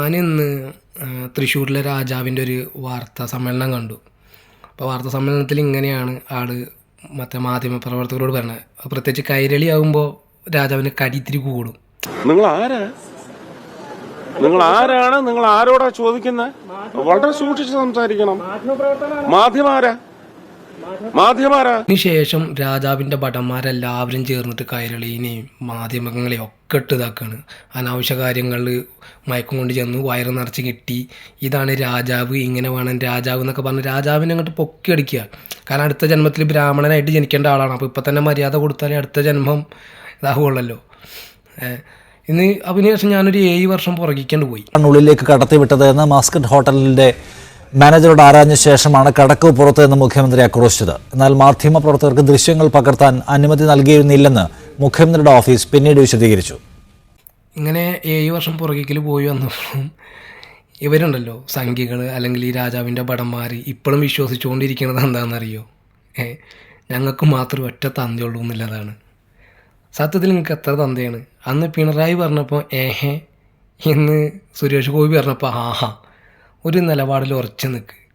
ഞാനിന്ന് തൃശ്ശൂരിലെ രാജാവിന്റെ ഒരു വാർത്താ സമ്മേളനം കണ്ടു. അപ്പോൾ വാർത്താ സമ്മേളനത്തിൽ ഇങ്ങനെയാണ് ആൾ മറ്റേ മാധ്യമ പ്രവർത്തകരോട് പറഞ്ഞത് പ്രത്യേകിച്ച് കൈരളി ആകുമ്പോൾ രാജാവിന് കടിത്തിരി കൂടും. നിങ്ങൾ ആരാ നിങ്ങൾ ആരാണ് നിങ്ങൾ ആരോടാ ചോദിക്കുന്നത് വളരെ സൂക്ഷിച്ച് സംസാരിക്കണം. മാധ്യമാരാ മാധ്യമാരാ അതിനുശേഷം രാജാവിന്റെ ഭടന്മാരെല്ലാവരും ചേർന്നിട്ട് കൈരളീനെയും മാധ്യമങ്ങളെയും ഒക്കെ ഇട്ട് ഇതാക്കാണ്. അനാവശ്യ കാര്യങ്ങളിൽ മയക്കം കൊണ്ട് ചെന്ന് വയറ് നിറച്ച് കിട്ടി. ഇതാണ് രാജാവ് ഇങ്ങനെ വേണം രാജാവ് എന്നൊക്കെ പറഞ്ഞ് രാജാവിനെ അങ്ങോട്ട് പൊക്കി അടിക്കുക. കാരണം അടുത്ത ജന്മത്തിൽ ബ്രാഹ്മണനായിട്ട് ജനിക്കേണ്ട ആളാണ്. അപ്പോൾ ഇപ്പം തന്നെ മര്യാദ കൊടുത്താലേ അടുത്ത ജന്മം ഇതാകുള്ളല്ലോ ഇന്ന് അതിനുശേഷം ഞാനൊരു ഏഴ് വർഷം പുറകിക്കൊണ്ട് പോയി. ഉള്ളിലേക്ക് കടത്തിവിട്ടത് എന്ന് മാസ്കറ്റ് ഹോട്ടലിന്റെ മാനേജറോട് ആരാഞ്ഞ ശേഷമാണ് കടക്ക് പുറത്ത് എന്ന് മുഖ്യമന്ത്രി ആക്രോശിച്ചത്. എന്നാൽ മാധ്യമപ്രവർത്തകർക്ക് ദൃശ്യങ്ങൾ പകർത്താൻ അനുമതി നൽകിയിരുന്നില്ലെന്ന് മുഖ്യമന്ത്രിയുടെ ഓഫീസ് പിന്നീട് വിശദീകരിച്ചു. ഇങ്ങനെ ഏഴ് വർഷം പുറകിൽ പോയി വന്നപ്പോഴും ഇവരുണ്ടല്ലോ സംഖ്യകൾ അല്ലെങ്കിൽ ഈ രാജാവിന്റെ ഭടന്മാർ ഇപ്പോഴും വിശ്വസിച്ചുകൊണ്ടിരിക്കുന്നത് എന്താണെന്നറിയോ? ഏ ഞങ്ങൾക്ക് മാത്രം ഒറ്റ തന്തയുള്ളൂ എന്നുള്ളതാണ്. സത്യത്തിൽ നിങ്ങൾക്ക് എത്ര തന്തയാണ്? അന്ന് പിണറായി പറഞ്ഞപ്പോൾ ഏഹേ എന്ന് സുരേഷ് ഗോപി പറഞ്ഞപ്പോൾ ആഹാ ഒരു നിലപാടിൽ ഉറച്ചു നിൽക്ക്.